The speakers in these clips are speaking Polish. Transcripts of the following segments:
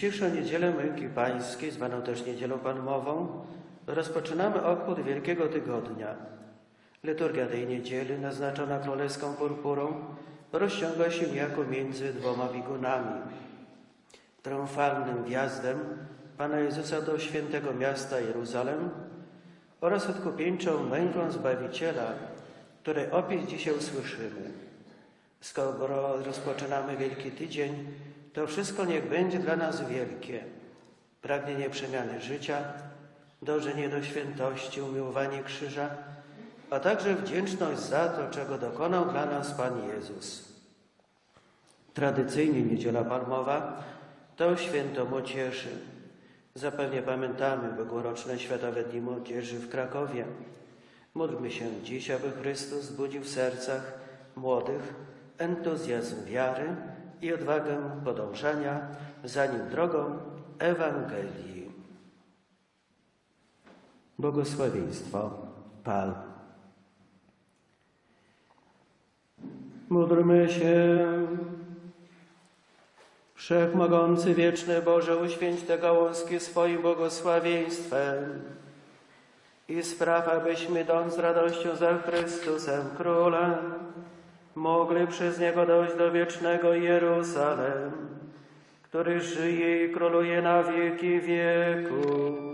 Dzisiejszą niedzielę Męki Pańskiej, zwaną też Niedzielą Palmową, rozpoczynamy obchód Wielkiego Tygodnia. Liturgia tej niedzieli, naznaczona królewską purpurą, rozciąga się jako między dwoma biegunami. Triumfalnym wjazdem Pana Jezusa do świętego miasta Jeruzalem oraz odkupieńczą męką Zbawiciela, której opis dzisiaj usłyszymy. Skoro rozpoczynamy Wielki Tydzień, to wszystko niech będzie dla nas wielkie. Pragnienie przemiany życia, dążenie do świętości, umiłowanie krzyża, a także wdzięczność za to, czego dokonał dla nas Pan Jezus. Tradycyjnie Niedziela Palmowa to święto młodzieży. Zapewne pamiętamy ubiegłoroczne Światowe Dni Młodzieży w Krakowie. Módlmy się dziś, aby Chrystus zbudził w sercach młodych entuzjazm wiary i odwagę podążania za Nim drogą Ewangelii. Błogosławieństwo Pal. Módlmy się. Wszechmogący, wieczny Boże, uświęć te gałązki swoim błogosławieństwem i spraw, abyśmy dąc z radością za Chrystusem Królem, mogli przez Niego dojść do wiecznego Jeruzalem, który żyje i króluje na wieki wieków.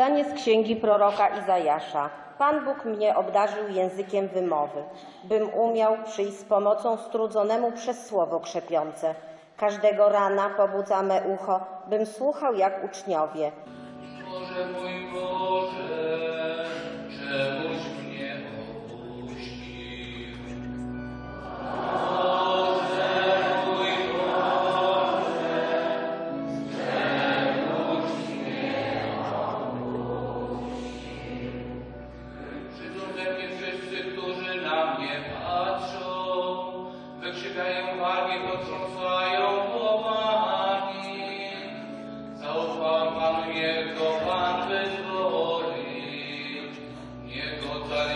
Czytanie z księgi proroka Izajasza. Pan Bóg mnie obdarzył językiem wymowy, bym umiał przyjść z pomocą strudzonemu przez słowo krzepiące. Każdego rana pobudza me ucho, bym słuchał jak uczniowie. Boże mój Panu, niech Pan wyzwoli, niech Go Car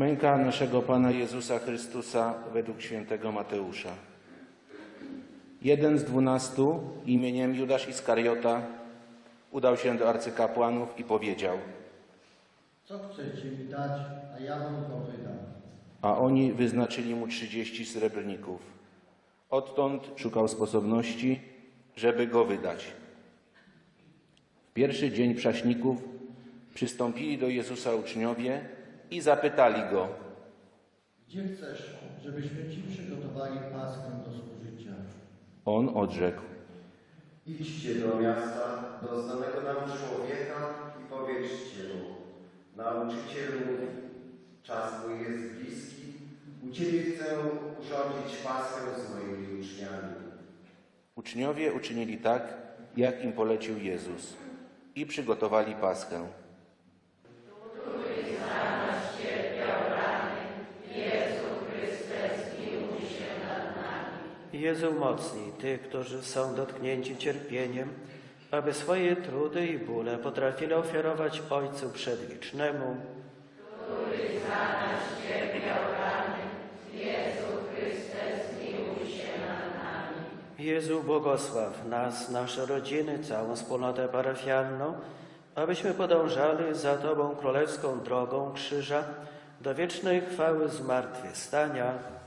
Męka naszego Pana Jezusa Chrystusa według świętego Mateusza. Jeden z dwunastu imieniem Judasz Iskariota udał się do arcykapłanów i powiedział, Co chcecie mi dać, a ja wam to wydam. a oni wyznaczyli mu trzydzieści srebrników. Odtąd szukał sposobności, żeby go wydać. W pierwszy dzień prześników przystąpili do Jezusa uczniowie i zapytali go, Gdzie chcesz, żebyśmy ci przygotowali paskę do spożycia? on odrzekł, Idźcie do miasta, do znanego nam człowieka i powiedzcie mu, nauczyciel mówi, czas mój jest bliski, u Ciebie chcę urządzić paskę z moimi uczniami. Uczniowie uczynili tak, jak im polecił Jezus i przygotowali paschę. Jezu mocni tych, którzy są dotknięci cierpieniem, aby swoje trudy i bóle potrafili ofiarować Ojcu Przedwicznemu. Jezu, błogosław nas, nasze rodziny, całą wspólnotę parafialną, abyśmy podążali za Tobą królewską drogą krzyża do wiecznej chwały zmartwychwstania.